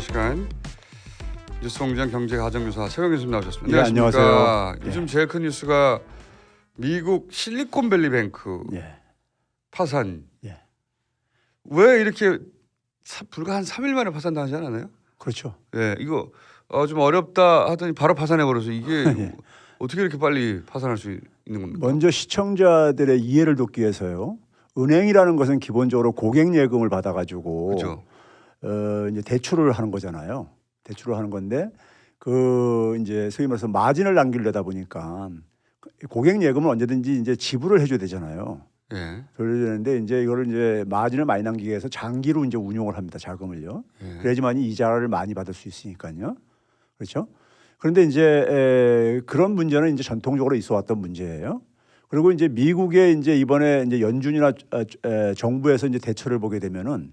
시간. 뉴스공장 경제 가정교사 최영 교수님 나오셨습니다. 예. 안녕하세요. 요즘 제일 큰 뉴스가 미국 실리콘밸리뱅크 예. 파산. 예. 왜 이렇게 사- 불과 한 3일 만에 파산당하지 않았나요? 그렇죠. 예, 이거 어, 좀 어렵다 하더니 바로 파산해 버려서 이게 예. 어떻게 이렇게 빨리 파산할 수 있는 겁니까? 먼저 시청자들의 이해를 돕기 위해서요. 은행이라는 것은 기본적으로 고객 예금을 받아 가지고 그렇죠. 어 이제 대출을 하는 거잖아요. 대출을 하는 건데 그 이제 소위 말해서 마진을 남기려다 보니까 고객 예금은 언제든지 이제 지불을 해줘야 되잖아요. 예. 그래야 되는데 이제 이거를 이제 마진을 많이 남기기 위해서 장기로 이제 운용을 합니다. 자금을요. 예. 그래야지만이 이자를 많이 받을 수 있으니까요. 그렇죠? 그런데 이제 에, 그런 문제는 이제 전통적으로 있어 왔던 문제예요. 그리고 이제 미국의 이제 이번에 이제 연준이나 어, 에, 정부에서 이제 대처를 보게 되면은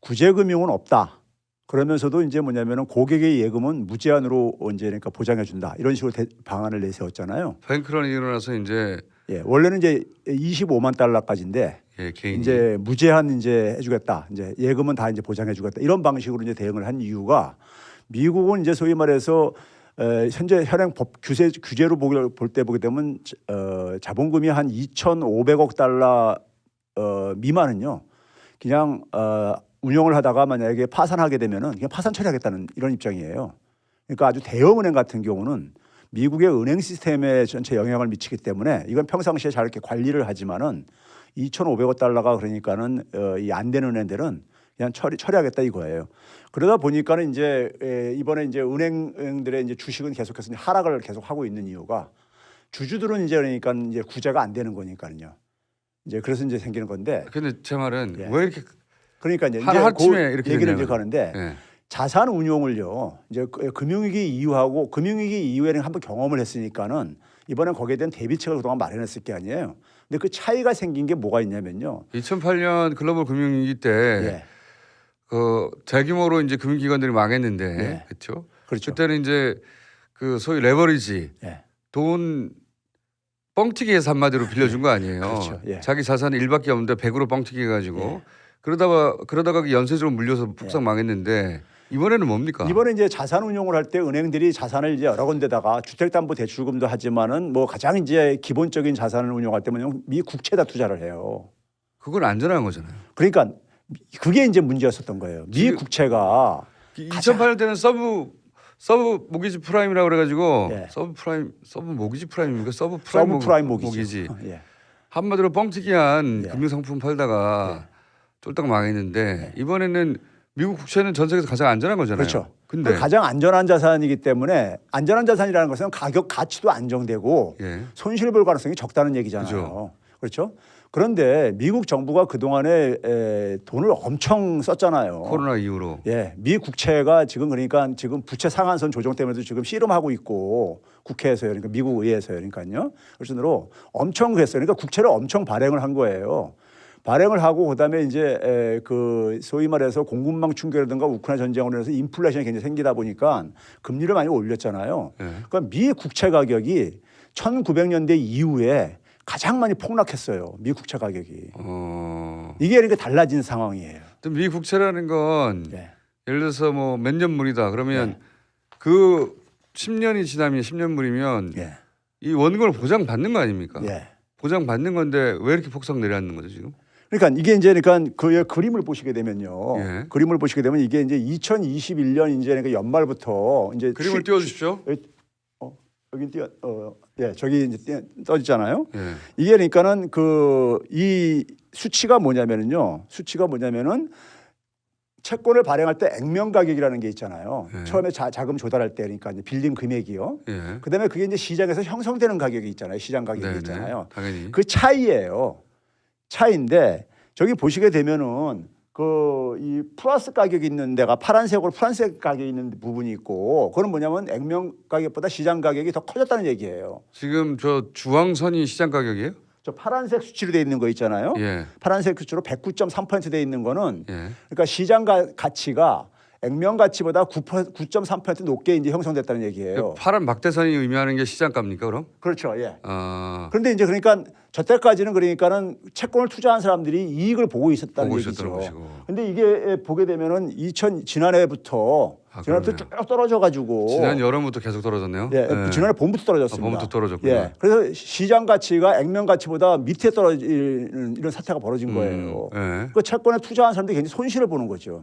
구제 금융은 없다. 그러면서도 이제 뭐냐면은 고객의 예금은 무제한으로 이제 그러니까 보장해 준다. 이런 식으로 대, 방안을 내세웠잖아요. 뱅크런이 일어나서 이제 예. 원래는 이제 25만 달러까지인데 예, 개인이 이제 무제한 이제 해주겠다. 이제 예금은 다 이제 보장해 주겠다. 이런 방식으로 이제 대응을 한 이유가 미국은 이제 소위 말해서 에, 현재 현행 법 규제 규제로 볼 때 보게 되면 어, 자본금이 한 2,500억 달러 어, 미만은요. 그냥 어, 운영을 하다가 만약에 파산하게 되면은 그냥 파산 처리하겠다는 이런 입장이에요. 그러니까 아주 대형 은행 같은 경우는 미국의 은행 시스템에 전체 영향을 미치기 때문에 이건 평상시에 잘 이렇게 관리를 하지만은 2,500억 달러가 그러니까는 어, 이안 되는 은행들은 그냥 처리 처리하겠다 이거예요. 그러다 보니까는 이제 에, 이번에 이제 은행들의 이제 주식은 계속해서 이제 하락을 계속 하고 있는 이유가 주주들은 이제 그러니까 이제 구제가 안 되는 거니까요. 이제 그래서 이제 생기는 건데 근데 제 말은 예. 왜 이렇게 그러니까 이제 하루 아침에 그 이렇게 얘기를. 이제 가는데 예. 자산 운용을요. 이제 그- 금융위기 이후하고 금융위기 이후에는 한번 경험을 했으니까는 이번엔 거기에 대한 대비책을 그동안 마련했을 게 아니에요. 근데 그 차이가 생긴 게 뭐가 있냐면요. 2008년 글로벌 금융위기 때 예. 그 대규모로 이제 금융기관들이 망했는데 예. 그렇죠. 그렇죠. 그때는 이제 그 소위 레버리지 예. 돈 뻥튀기해서 한마디로 빌려준 거 아니에요. 그렇죠. 예. 자기 자산이 1밖에 없는데 100으로 뻥튀기 해가지고 예. 그러다가 그러다가 그 연쇄적으로 물려서 폭삭 망했는데 이번에는 뭡니까? 이번에 이제 자산 운용을 할 때 은행들이 자산을 이제 여러 군데다가 주택담보대출금도 하지만은 뭐 가장 이제 기본적인 자산을 운용할 때면 미 국채에다 투자를 해요. 그건 안전한 거잖아요. 그러니까 그게 이제 문제였었던 거예요. 미 국채가 2008년 때는 서브 서브 모기지 프라임이라고 그래가지고 예. 서브 프라임 서브 모기지 프라임입니까? 서브 프라임, 서브 프라임 모기- 모기지. 예. 한마디로 뻥튀기한 예. 금융상품 팔다가 쫄딱 망했는데 예. 이번에는 미국 국채는 전 세계에서 가장 안전한 거잖아요. 그렇죠. 근데 그 가장 안전한 자산이기 때문에 안전한 자산이라는 것은 가격 가치도 안정되고 예. 손실 볼 가능성이 적다는 얘기잖아요. 그렇죠? 그런데 미국 정부가 그 동안에 돈을 엄청 썼잖아요. 코로나 이후로 예, 미 국채가 지금 그러니까 지금 부채 상한선 조정 때문에도 지금 씨름하고 있고 국회에서요, 그러니까 미국 의회에서요, 그러니까요. 그래서 엄청 그랬어요. 그러니까 국채를 엄청 발행을 한 거예요. 발행을 하고 그다음에 이제 에, 그 소위 말해서 공급망 충격이라든가 우크라이나 전쟁으로 인해서 인플레이션이 굉장히 생기다 보니까 금리를 많이 올렸잖아요. 예. 그러니까 미 국채 가격이 1900년대 이후에 가장 많이 폭락했어요. 미 국채 가격이. 어. 이게 그러니까 달라진 상황이에요. 또미 국채라는 건 예. 예를 들어서 뭐 몇 년물이다 그러면 그 10년이 지나면 10년물이면 예. 이 원금을 보장 받는 거 아닙니까? 예. 보장 받는 건데 왜 이렇게 폭삭 내려앉는 거죠 지금? 그러니까 이게 이제 그러니까 그 그림을 보시게 되면요. 예. 그림을 보시게 되면 이게 이제 2021년 이제 그러니까 연말부터 이제 그림을 취- 띄워 주십시오. 어, 여기 띄어 어, 예, 저기 이제 띄어, 떠지잖아요. 예. 이게 그러니까는 그 이 수치가 뭐냐면은요. 수치가 뭐냐면은 채권을 발행할 때 액면 가격이라는 게 있잖아요. 예. 처음에 자, 자금 조달할 때 그러니까 빌린 금액이요. 예. 그다음에 그게 이제 시장에서 형성되는 가격이 있잖아요. 시장 가격이 네, 네. 있잖아요. 당연히. 그 차이예요. 차이인데 저기 보시게 되면은 그 이 플러스 가격이 있는 데가 파란색으로 파란색 가격이 있는 부분이 있고 그건 뭐냐면 액면 가격보다 시장 가격이 더 커졌다는 얘기예요. 지금 저 주황선이 시장 가격이에요? 저 파란색 수치로 돼 있는 거 있잖아요. 예. 파란색 수치로 109.3%돼 있는 거는 예. 그러니까 시장 가, 가치가 액면 가치보다 9.3% 높게 이제 형성됐다는 얘기예요. 그 파란 막대선이 의미하는 게 시장가입니까 그럼? 그렇죠. 예. 아 그런데 이제 그러니까 저때까지는 그러니까는 채권을 투자한 사람들이 이익을 보고 있었다는 보고 얘기죠. 근데 이게 보게 되면은 2000 지난해부터 아, 지난해부터 그러네요. 쭉 떨어져 가지고 지난 여름부터 계속 떨어졌네요. 예, 네. 지난해 봄부터 떨어졌습니다. 아, 봄부터 떨어졌구나. 예, 그래서 시장 가치가 액면 가치보다 밑에 떨어지는 이런 사태가 벌어진 거예요. 음, 예. 그 채권에 투자한 사람들이 굉장히 손실을 보는 거죠.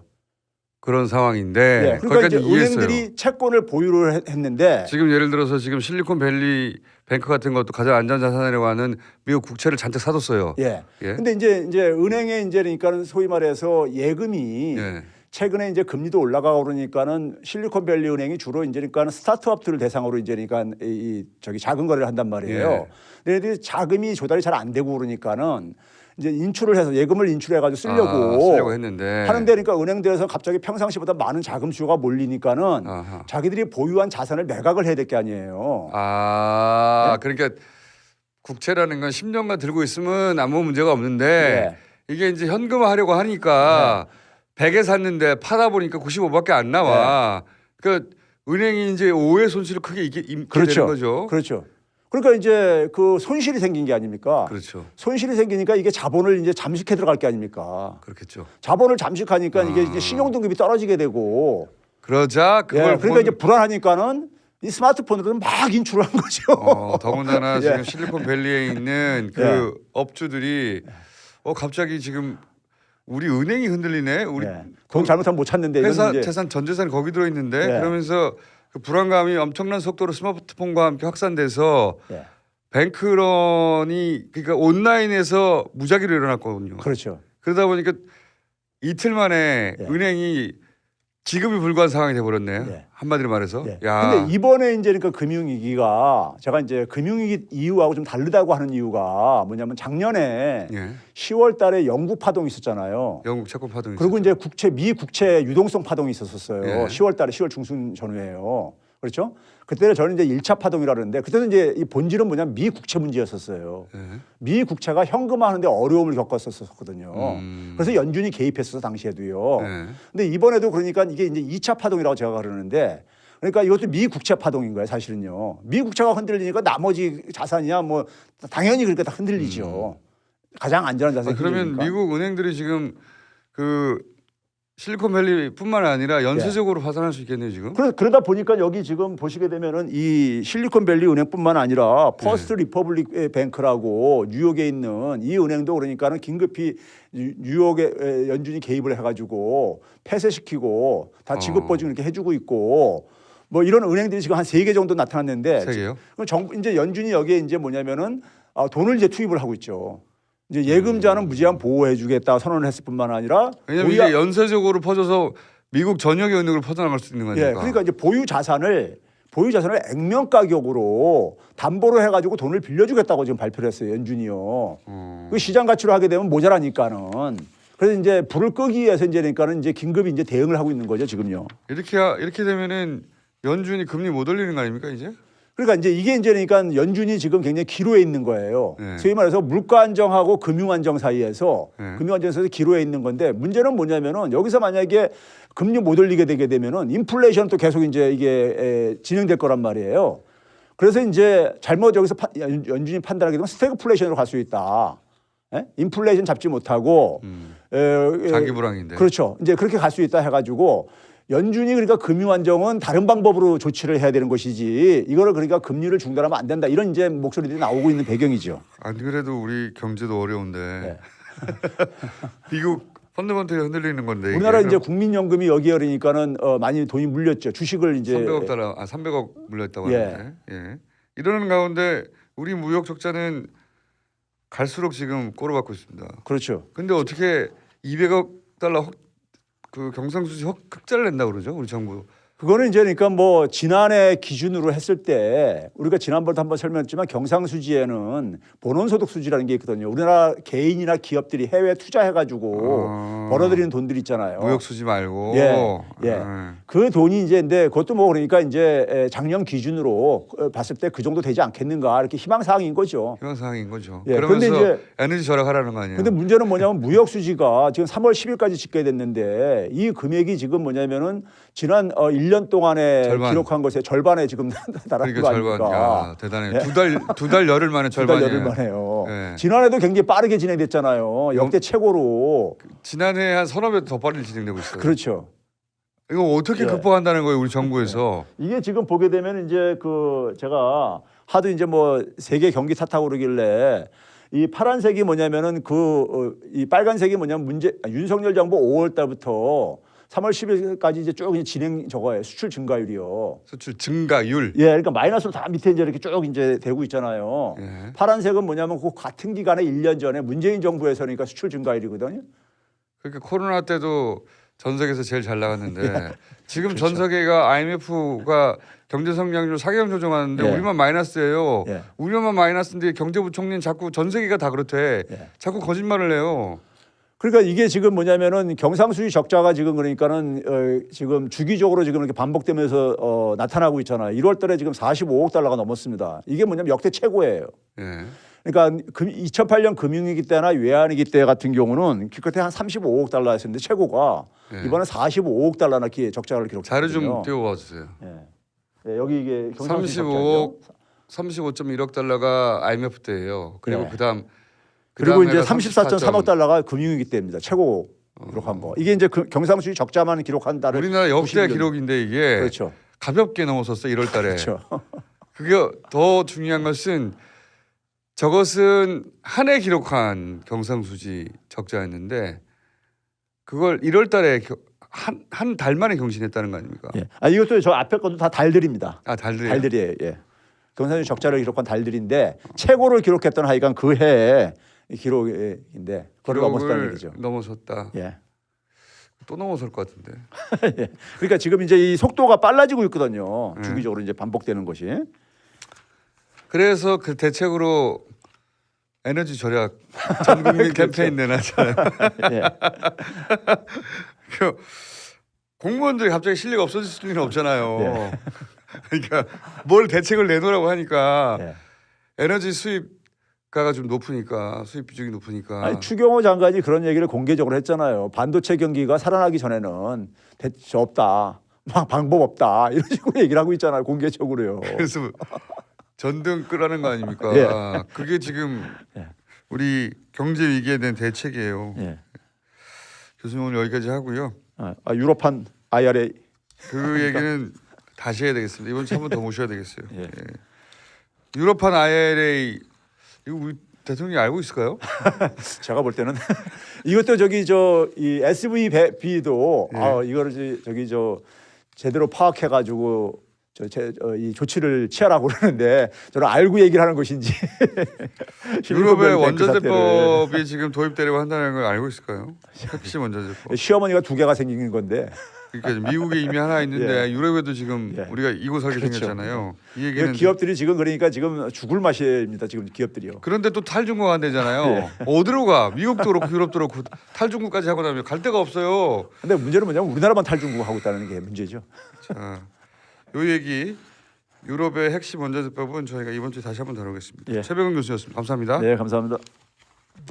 그런 상황인데 예, 그러니까 이제 거기까지 이해했어요. 은행들이 채권을 보유를 했- 했는데 지금 예를 들어서 지금 실리콘밸리 뱅크 같은 것도 가장 안전 자산이라고 하는 미국 국채를 잔뜩 사뒀어요. 예. 예. 근데 이제 이제 은행에 이제 그러니까는 소위 말해서 예금이 예. 최근에 이제 금리도 올라가고 그러니까는 실리콘밸리 은행이 주로 이제 그러니까 스타트업들을 대상으로 이제 그러니까 이, 이 저기 자금 거래를 한단 말이에요. 예. 근데 얘들이 자금이 조달이 잘 안 되고 그러니까는 이제 인출을 해서 예금을 인출해 가지고 쓰려고, 아, 쓰려고 했는데 하는데 그러니까 은행들에서 갑자기 평상시보다 많은 자금 수요가 몰리니까는 아하. 자기들이 보유한 자산을 매각을 해야 될 게 아니에요. 아 그러니까 국채라는 건 10년간 들고 있으면 아무 문제가 없는데 예. 이게 이제 현금화하려고 하니까 100에 샀는데 팔아 보니까 95밖에 안 나와. 그러니까 은행이 이제 오해 손실을 크게 입게 그렇죠. 되는 거죠. 그렇죠. 그러니까 이제 그 손실이 생긴 게 아닙니까? 그렇죠. 손실이 생기니까 이게 자본을 이제 잠식해 들어갈 게 아닙니까? 그렇겠죠. 자본을 잠식하니까 이게 아. 이제 신용 등급이 떨어지게 되고 그러자 예, 그걸 그러니까 본- 이제 불안하니까는 이 스마트폰으로는 막 인출을 한 거죠. 어, 더군다나 예. 지금 실리콘 밸리에 있는 그 예. 업주들이 어 갑자기 지금 우리 은행이 흔들리네. 우리 예. 돈 잘못하면 못 찾는데 회사 이제 재산 전 재산 거기 들어 있는데 예. 그러면서 그 불안감이 엄청난 속도로 스마트폰과 함께 확산돼서 예. 뱅크런이 그러니까 온라인에서 무작위로 일어났거든요. 그렇죠. 그러다 보니까 이틀 만에 예. 은행이 지급이 불가한 상황이 돼 버렸네요. 예. 한마디로 말해서. 예. 야. 근데 이번에 이제 그러니까 금융위기가 제가 이제 금융위기 이유하고 좀 다르다고 하는 이유가 뭐냐면 작년에 예. 10월 달에 영국 파동이 있었잖아요. 영국 채권 파동이 그리고 이제 국채 미 국채 유동성 파동이 있었었어요. 예. 10월 달에 10월 중순 전후에요. 그렇죠? 그때는 저는 이제 1차 파동이라 그러는데 그때는 이제 이 본질은 뭐냐면 미 국채 문제였었어요. 예. 미 국채가 현금화하는데 어려움을 겪었었거든요. 음. 그래서 연준이 개입했어서 당시에도요. 예. 근데 이번에도 그러니까 이게 이제 2차 파동이라고 제가 그러는데 그러니까 이것도 미 국채 파동인 거예요, 사실은요. 미 국채가 흔들리니까 나머지 자산이야 뭐 당연히 그렇게 다 흔들리죠. 가장 안전한 아, 자산이 그러면 흔들리니까. 미국 은행들이 지금 그 실리콘밸리뿐만 아니라 연쇄적으로 파산할 수 있겠네요 지금. 그러, 그러다 보니까 여기 지금 보시게 되면은 이 실리콘밸리 은행뿐만 아니라 퍼스트 네. 리퍼블릭 뱅크라고 뉴욕에 있는 이 은행도 그러니까는 긴급히 뉴- 뉴욕에 에, 연준이 개입을 해가지고 폐쇄시키고 다 지급 어. 보증 이렇게 해주고 있고 뭐 이런 은행들이 지금 한 세 개 정도 나타났는데 세 개요? 그럼 정 이제 연준이 여기에 이제 뭐냐면은 아, 돈을 이제 투입을 하고 있죠. 이제 예금자는 무제한 보호해주겠다 선언을 했을 뿐만 아니라 음. 왜냐면 보유- 이게 연쇄적으로 퍼져서 미국 전역의 은행으로 퍼져나갈 수 있는 거니까. 예, 그러니까 이제 보유 자산을 보유 자산을 액면 가격으로 담보로 해가지고 돈을 빌려주겠다고 지금 발표를 했어요 연준이요. 어. 그 시장 가치로 하게 되면 모자라니까는 그래서 이제 불을 끄기 위해서 이제 그러니까는 이제 긴급히 이제 대응을 하고 있는 거죠 지금요. 이렇게 하- 이렇게 되면은 연준이 금리 못 올리는 거 아닙니까 이제? 그러니까 이제 이게 이제 그러니까 연준이 지금 굉장히 기로에 있는 거예요. 네. 소위 말해서 물가 안정하고 금융 안정 사이에서 네. 금융 안정에서 기로에 있는 건데 문제는 뭐냐면은 여기서 만약에 금리 못 올리게 되게 되면은 인플레이션 또 계속 이제 이게 에, 진행될 거란 말이에요. 그래서 이제 잘못 여기서 파- 연- 연준이 판단하게 되면 스태그플레이션으로 갈 수 있다. 예? 인플레이션 잡지 못하고 음. 에, 에, 장기 불황인데. 그렇죠. 이제 그렇게 갈 수 있다 해가지고 연준이 그러니까 금융 안정은 다른 방법으로 조치를 해야 되는 것이지 이거를 그러니까 금리를 중단하면 안 된다 이런 이제 목소리들이 나오고 있는 배경이죠. 안 그래도 우리 경제도 어려운데 네. 미국 펀드먼트에 흔들리는 건데 우리나라 이제 국민연금이 여기 그러니까는 어, 많이 돈이 물렸죠. 주식을 이제 300억 달러, 아 300억 물렸다고 예. 하는데, 예. 이러는 가운데 우리 무역 적자는 갈수록 지금 꼬로박고 있습니다. 그렇죠. 근데 어떻게 200억 달러 흑, 그 경상수지 흑, 흑자를 낸다 그러죠? 우리 정부 그거는 이제 그러니까 뭐 지난해 기준으로 했을 때 우리가 지난번에도 한번 설명했지만 경상수지에는 본원소득 수지라는 게 있거든요. 우리나라 개인이나 기업들이 해외 투자해가지고 어. 벌어들이는 돈들 있잖아요. 무역 수지 말고. 예, 예. 음. 그 돈이 이제 근데 그것도 뭐 그러니까 이제 에, 작년 기준으로 어, 봤을 때 그 정도 되지 않겠는가 이렇게 희망 사항인 거죠. 희망사항인 거죠. 예, 근데 이제- 에너지 절약하라는 거 아니에요? 근데 문제는 뭐냐면 무역 수지가 지금 3월 10일까지 집계 됐는데 이 금액이 지금 뭐냐면은 지난 어 1년 동안에 절반. 기록한 것의 절반에 지금 달하는 그러니까 거 절반. 아닙니까? 야, 대단해. 두달 두 달 열흘 만에 두 달 절반이에요. 열흘 만에요. 예. 지난해도 굉장히 빠르게 진행됐잖아요. 역대 최고로. 지난해 한 서너 배 더 빨리 진행되고 있어요. 그렇죠. 이거 어떻게 예. 극복한다는 거예요, 우리 정부에서? 이게 지금 보게 되면 이제 그 제가 하도 이제 뭐 세계 경기 탓하고 그러길래 이 파란색이 뭐냐면은 그 이 빨간색이 뭐냐면 문제 아, 윤석열 정부 5월 달부터 3월 10일까지 이제 쭉 이제 진행 저거예요. 수출 증가율이요. 수출 증가율. 예, 그러니까 마이너스로 다 밑에 이제 이렇게 쭉 이제 되고 있잖아요. 예. 파란색은 뭐냐면 그 같은 기간에 1년 전에 문재인 정부에서 그러니까 수출 증가율이거든요. 그러니까 코로나 때도 전 세계에서 제일 잘 나갔는데 지금 그렇죠. 전 세계가 IMF가 경제 성장률 사개월 조정하는데 예. 우리만 마이너스예요. 예. 우리만 마이너스인데 경제부총리는 자꾸 전 세계가 다 그렇대. 예. 자꾸 거짓말을 해요. 그러니까 이게 지금 뭐냐면은 경상수지 적자가 지금 그러니까는 어, 지금 주기적으로 지금 이렇게 반복되면서 어, 나타나고 있잖아요. 1월 달에 지금 45억 달러가 넘었습니다. 이게 뭐냐면 역대 최고예요. 예. 그러니까 금, 2008년 금융위기 때나 외환위기 때 같은 경우는 기껏해 한 35억 달러였는데 최고가 예. 이번에 45억 달러나 기 적자를 기록했거든요. 자료 좀 띄워봐 주세요. 예. 예, 여기 이게 경상수지 35억 적자죠. 35.1억 달러가 IMF 때예요. 그리고 네. 그다음 그리고 이제 그다음 해가 34.3억 달러가 금융위기 때입니다. 최고 기록한 거. 이게 이제 그 경상수지 적자만 기록한다는 우리나라 역대 90년. 기록인데 이게 그렇죠. 가볍게 넘어섰어 1월 달에. 그렇죠. 그게 더 중요한 것은 저것은 한 해 기록한 경상수지 적자였는데 그걸 1월 달에 한 한 달 만에 경신했다는 거 아닙니까? 예. 아 이것도 저 앞에 것도 다 달들입니다. 아 달들. 달들이에요. 예. 경상수지 적자를 기록한 달들인데 최고를 기록했던 하여간 그 해의 기록인데 그걸 넘었다는 얘기죠. 넘어섰다. 예. 또 넘어설 것 같은데. 예. 그러니까 지금 이제 이 속도가 빨라지고 있거든요. 예. 주기적으로 이제 반복되는 것이. 그래서 그 대책으로 에너지 절약 전 국민 그렇죠. 캠페인 내놨잖아요. 예. 그 공무원들이 갑자기 실력 없어질 리는 없잖아요. 예. 그러니까 뭘 대책을 내놓으라고 하니까 예. 에너지 수입 가가 좀 높으니까 수입 비중이 높으니까 아니 추경호 장관이 그런 얘기를 공개적으로 했잖아요. 반도체 경기가 살아나기 전에는 대체 없다. 막 방법 없다. 이런 식으로 얘기를 하고 있잖아요. 공개적으로요. 그래서 전등 끄라는 거 아닙니까? 예. 그게 지금 예. 우리 경제 위기에 대한 대책이에요. 예. 교수님 오늘 여기까지 하고요. 아, 아, 유럽판 IRA 그 얘기는 다시 해야 되겠습니다. 이번 주 한번 더 모셔야 되겠어요. 예. 예. 유럽판 IRA 이거 우리 대통령이 알고 있을까요? 제가 볼 때는 이것도 저기 저 이 SVB도 예. 아 이거를 저- 저기 저 제대로 파악해 가지고 저이 조치를 취하라고 그러는데 저는 알고 얘기를 하는 것인지 유럽의. 원자재법이 지금 도입되려고 한다는 걸 알고 있을까요? 핵심 원자재법. 시어머니가 두 개가 생긴 건데 그러니까 미국에 이미 하나 있는데 유럽에도 지금 예. 우리가 이고 살게 그렇죠. 생겼잖아요. 이 얘기는 기업들이 지금 그러니까 지금 죽을 맛입니다. 지금 기업들이요. 그런데 또 탈중국 한대잖아요. 예. 어디로 가? 미국도 그렇고 유럽도 그렇고 탈중국까지 하고 나면 갈 데가 없어요. 근데 문제는 뭐냐면 우리나라만 탈중국 하고 있다는 게 문제죠. 자, 요 얘기 유럽의 핵심 원자재법은 저희가 이번 주에 다시 한번 다루겠습니다. 예. 최백은 교수였습니다. 감사합니다. 네, 감사합니다.